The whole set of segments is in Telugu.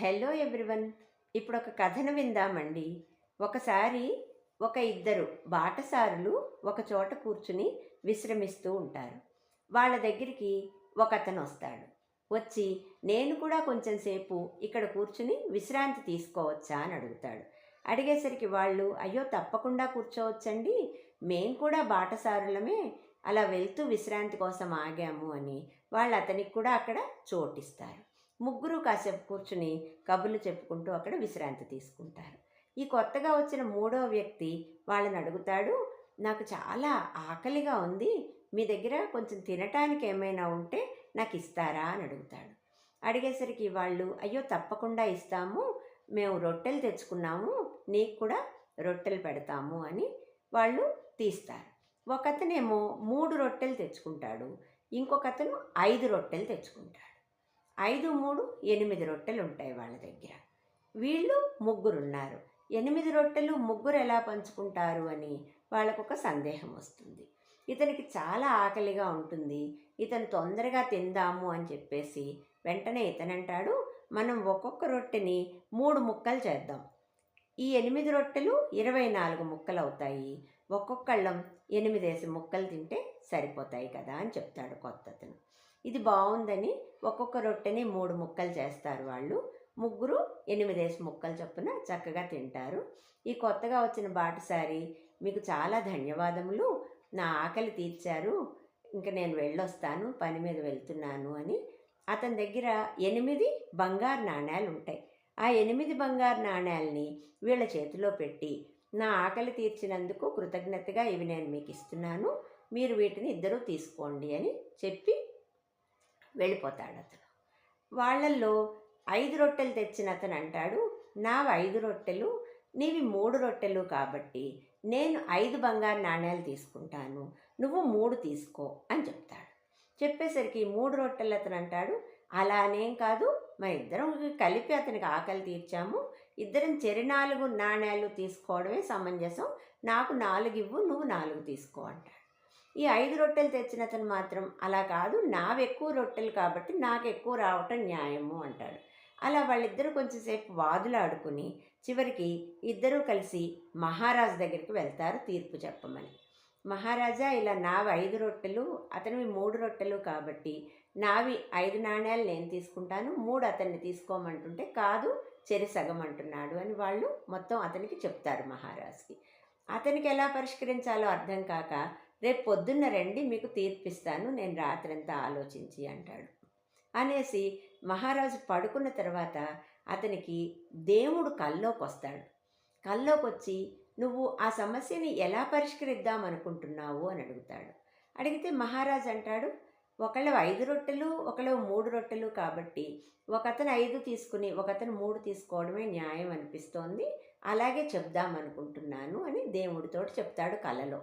Hello everyone. ఇప్పుడు ఒక కథను విందామండి. ఒకసారి ఒక ఇద్దరు బాటసారులు ఒక చోట కూర్చుని విశ్రమిస్తూ ఉంటారు. వాళ్ళ దగ్గరికి ఒక అతను వస్తాడు వచ్చి నేను కూడా కొంచెం సేపు ఇక్కడ కూర్చుని విశ్రాంతి తీసుకోవచ్చా? అని అడుగుతాడు. అడిగేసరికి వాళ్ళు అయ్యో తప్పకుండా కూర్చోవచ్చండి. మేం కూడా బాటసారులమే. అలా వెళ్తూ విశ్రాంతి కోసం ఆగాము అని వాళ్ళు అతనికి కూడా అక్కడ చోటిస్తారు. ముగ్గురు కాసేపు కూర్చుని కబుర్లు చెప్పుకుంటూ అక్కడ విశ్రాంతి తీసుకుంటారు. ఈ కొత్తగా వచ్చిన మూడో వ్యక్తి వాళ్ళని అడుగుతాడు నాకు చాలా ఆకలిగా ఉంది మీ దగ్గర కొంచెం తినటానికి ఏమైనా ఉంటే నాకు ఇస్తారా? అని అడుగుతాడు. అడిగేసరికి వాళ్ళు అయ్యో తప్పకుండా ఇస్తాము మేము రొట్టెలు తెచ్చుకున్నాము నీకు కూడా రొట్టెలు పెడతాము అని వాళ్ళు తీస్తారు. ఒకతనేమో మూడు రొట్టెలు తెచ్చుకుంటాడు ఇంకొక అతను ఐదు రొట్టెలు తెచ్చుకుంటాడు. ఐదు మూడు ఎనిమిది రొట్టెలు ఉంటాయి వాళ్ళ దగ్గర. వీళ్ళు ముగ్గురున్నారు. ఎనిమిది రొట్టెలు ముగ్గురు ఎలా పంచుకుంటారు అని వాళ్ళకు ఒక సందేహం వస్తుంది. ఇతనికి చాలా ఆకలిగా ఉంటుంది. ఇతను తొందరగా తిందాము అని చెప్పేసి వెంటనే ఇతనంటాడు మనం ఒక్కొక్క రొట్టెని మూడు ముక్కలు చేద్దాం. ఈ ఎనిమిది రొట్టెలు ఇరవై నాలుగు ముక్కలు అవుతాయి. ఒక్కొక్కళ్ళం ఎనిమిదేసి ముక్కలు తింటే సరిపోతాయి కదా అని చెప్తాడు కొత్త అతను. ఇది బాగుందని ఒక్కొక్క రొట్టెని మూడు ముక్కలు చేస్తారు వాళ్ళు. ముగ్గురు ఎనిమిదేసి ముక్కలు చొప్పున చక్కగా తింటారు. ఈ కొత్తగా వచ్చిన బాటసారి మీకు చాలా ధన్యవాదములు. నా ఆకలి తీర్చారు. ఇంకా నేను వెళ్ళొస్తాను పని మీద వెళ్తున్నాను అని. అతని దగ్గర ఎనిమిది బంగారు నాణ్యాలు ఉంటాయి. ఆ ఎనిమిది బంగారు నాణ్యాలని వీళ్ళ చేతిలో పెట్టి నా ఆకలి తీర్చినందుకు కృతజ్ఞతగా ఇవి నేను మీకు ఇస్తున్నాను. మీరు వీటిని ఇద్దరూ తీసుకోండి అని చెప్పి వెళ్ళిపోతాడు అతను వాళ్ళల్లో ఐదు రొట్టెలు తెచ్చిన అతను అంటాడు నావి ఐదు రొట్టెలు నీవి మూడు రొట్టెలు కాబట్టి నేను ఐదు బంగారు నాణ్యాలు తీసుకుంటాను నువ్వు మూడు తీసుకో అని చెప్తాడు. చెప్పేసరికి మూడు రొట్టెలు అతను అంటాడు అలానేం కాదు మా ఇద్దరం కలిపి అతనికి ఆకలి తీర్చాము ఇద్దరం చెరి నాలుగు నాణ్యాలు తీసుకోవడమే సమంజసం నాకు నాలుగు ఇవ్వు నువ్వు నాలుగు తీసుకో అంటాడు. ఈ ఐదు రొట్టెలు తెచ్చిన అతను మాత్రం అలా కాదు నావెక్కువ రొట్టెలు కాబట్టి నాకు ఎక్కువ రావటం న్యాయము అంటాడు. అలా వాళ్ళిద్దరూ కొంచెంసేపు వాదులాడుకుని చివరికి ఇద్దరూ కలిసి మహారాజు దగ్గరికి వెళ్తారు తీర్పు చెప్పమని. మహారాజా ఇలా నావి ఐదు రొట్టెలు అతనివి మూడు రొట్టెలు కాబట్టి నావి ఐదు నాణ్యాలు నేను తీసుకుంటాను మూడు అతన్ని తీసుకోమంటుంటే కాదు చెరి సగం అంటున్నాడు అని వాళ్ళు మొత్తం అతనికి చెప్తారు మహారాజుకి. అతనికి ఎలా పరిష్కరించాలో అర్థం కాక రేపు పొద్దున్న రండి మీకు తీర్పిస్తాను నేను రాత్రంతా ఆలోచించి అంటాడు. అనేసి మహారాజు పడుకున్న తర్వాత అతనికి దేవుడు కల్లోకి వస్తాడు కల్లోకి వచ్చి నువ్వు ఆ సమస్యని ఎలా పరిష్కరిద్దాం అనుకుంటున్నావు? అని అడుగుతాడు. అడిగితే మహారాజు అంటాడు ఒకళ్ళు ఐదు రొట్టెలు ఒకళ్ళు మూడు రొట్టెలు కాబట్టి ఒకతను ఐదు తీసుకుని ఒకతను మూడు తీసుకోవడమే న్యాయం అనిపిస్తోంది. అలాగే చెప్దాం అనుకుంటున్నాను అని దేవుడితో చెప్తాడు కలలో.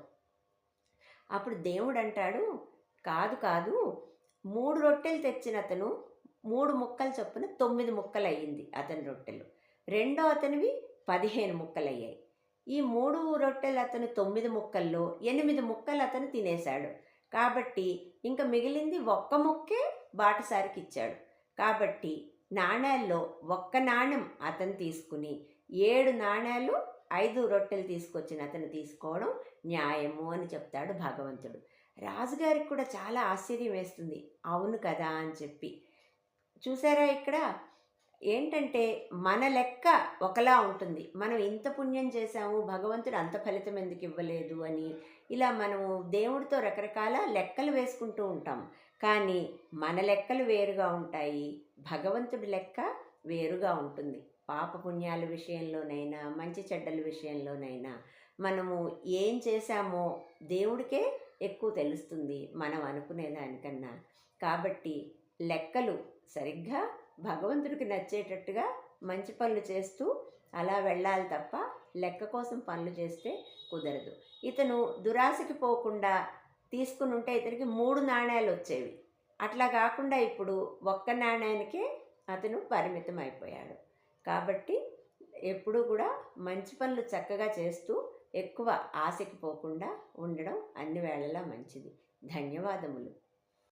అప్పుడు దేవుడు అంటాడు కాదు కాదు. మూడు రొట్టెలు తెచ్చిన అతను మూడు ముక్కలు చొప్పున తొమ్మిది ముక్కలు అయ్యింది అతని రొట్టెలు. రెండో అతనివి పదిహేను ముక్కలు అయ్యాయి ఈ మూడు రొట్టెలు అతను తొమ్మిది ముక్కల్లో ఎనిమిది ముక్కలు అతను తినేశాడు. కాబట్టి ఇంకా మిగిలింది ఒక్క ముక్కే బాటసారికి ఇచ్చాడు. కాబట్టి నాణ్యాల్లో ఒక్క నాణ్యం అతను తీసుకుని ఏడు నాణ్యాలు ఐదు రొట్టెలు తీసుకొచ్చిన అతను తీసుకోవడం న్యాయము అని చెప్తాడు భగవంతుడు. రాజుగారికి కూడా చాలా ఆశ్చర్యం వేస్తుంది. అవును కదా అని చెప్పి. చూసారా ఇక్కడ? ఏంటంటే మన లెక్క ఒకలా ఉంటుంది. మనం ఇంత పుణ్యం చేశాము భగవంతుడు అంత ఫలితం ఎందుకు ఇవ్వలేదు అని ఇలా మనము దేవుడితో రకరకాల లెక్కలు వేసుకుంటూ ఉంటాం. కానీ మన లెక్కలు వేరుగా ఉంటాయి భగవంతుడి లెక్క వేరుగా ఉంటుంది. పాపపుణ్యాల విషయంలోనైనా మంచి చెడ్డల విషయంలోనైనా మనము ఏం చేశామో దేవుడికే ఎక్కువ తెలుస్తుంది మనం అనుకునే దానికన్నా. కాబట్టి లెక్కలు సరిగ్గా భగవంతుడికి నచ్చేటట్టుగా మంచి పనులు చేస్తూ అలా వెళ్ళాలి తప్ప లెక్క కోసం పనులు చేస్తే కుదరదు. ఇతను దురాశకి పోకుండా తీసుకుని ఉంటే ఇతనికి మూడు నాణ్యాలు వచ్చేవి. అట్లా కాకుండా ఇప్పుడు ఒక్క నాణ్యానికే అతను పరిమితం అయిపోయాడు. కాబట్టి ఎప్పుడూ కూడా మంచి పనులు చక్కగా చేస్తూ ఎక్కువ ఆశకి పోకుండా ఉండడం అన్ని వేళలా మంచిది. ధన్యవాదములు.